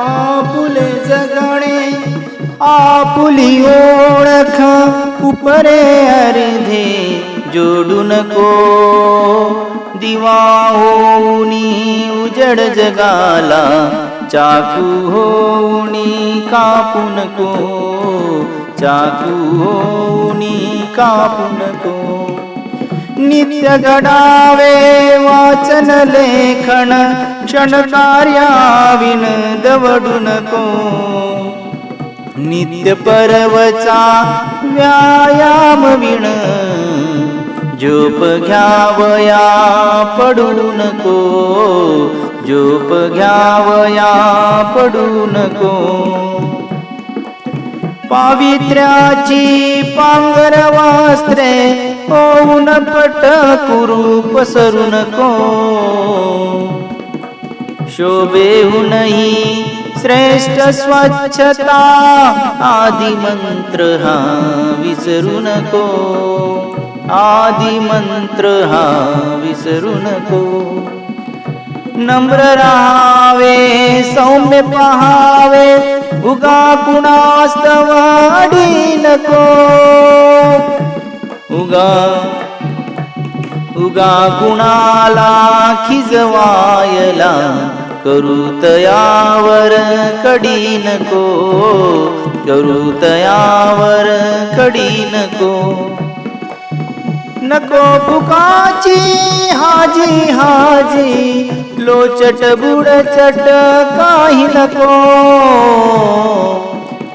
आपुले जगणे आपुली ओळख उपरे अर्धे जोडू नको दिवा होऊनी उजड जगाला चाकू होऊनी कापू नको चाकू होऊनी कापू नको नित्य घडावे वाचन लेखन क्षण कार्याविन दवडू नको नित्य परवचा व्यायाम विण झोप घ्यावया पडू नको झोप घ्यावया पडू नको पावित्र्याची पांगर वास्त्रे होऊन पट कुरू पसरू नको शोभेहूनही श्रेष्ठ स्वच्छता आदि मंत्र हा विसरू नको. आदि मंत्र हा विसरू नको. नम्र राहावे सौम्य पहावे उगा कुणास्तव नको. उगा उगा कुणाला खिजवायला करू तयावर कडी नको करू तयावर कडी नको नको फुकाची हाजी हाजी लोचट बुडचट काही नको.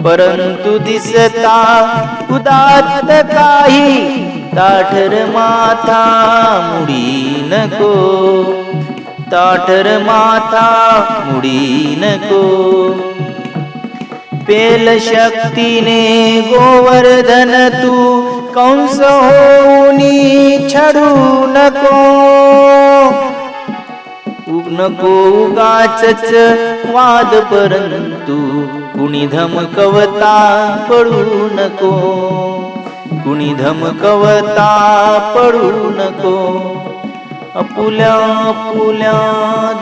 परंतु दिसता उदात काही ताठर माथा मुडी नको. ताठर माथा मुडी नको. पेल शक्तीने गोवर्धन तू कंस होऊनी छडू नको. नको उगाच वाद परंतु कुणी धमकवता पडू नको. कुणी धमकवता पडू नको. अपुल्या अपुल्या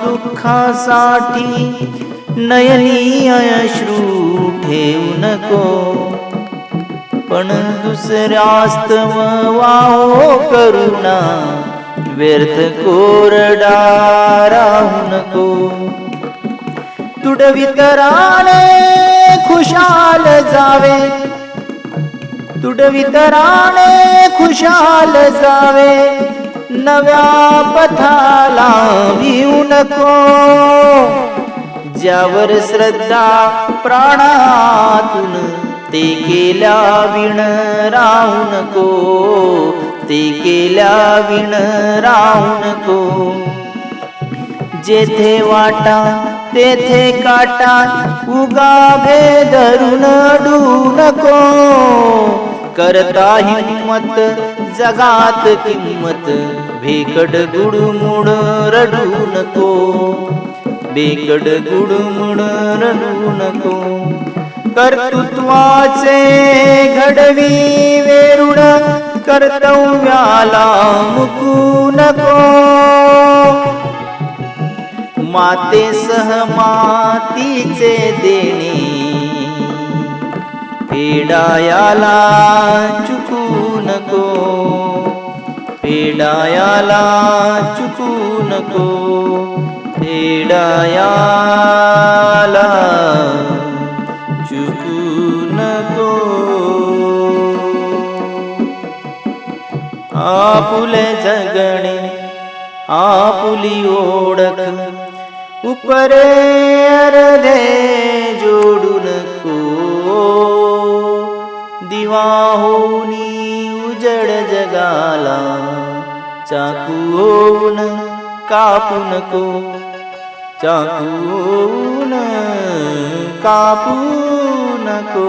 दुःखासाठी नयनी अश्रू ठेवू नको. पण दुसऱ्यास्तव वाहो करुणा व्यर्थ कोरडा राहू नको. तुडवितराने खुशाल जावे. तुडवितराने खुशाल जावे नव्या पथाला भिऊ नको. ज्यावर श्रद्धा प्राणातून ते केल्या विण राहू नको. ते केल्या विण राहू नको. जेथे वाटा तेथे काटा उगा धरून अडू नको. करता हिम्मत जगात किंमत. भेकड गुडमुड रडू नको. बेकड गुडमुड रडू नको. कर्तृत्वाचे घडवी वेरुड कर्तव्याला मुकू नको. माते सह मातीचे देणे पेडायाला चुकू नको. पेडायाला चुकू नको. पेडायाला चुकू नको. आपुले जगणे आपुली ओळख उपरे अर्धे जोडू नको. दिवा होनी उजड जगाला चाकू होऊन कापू नको चाकू होऊन कापू नको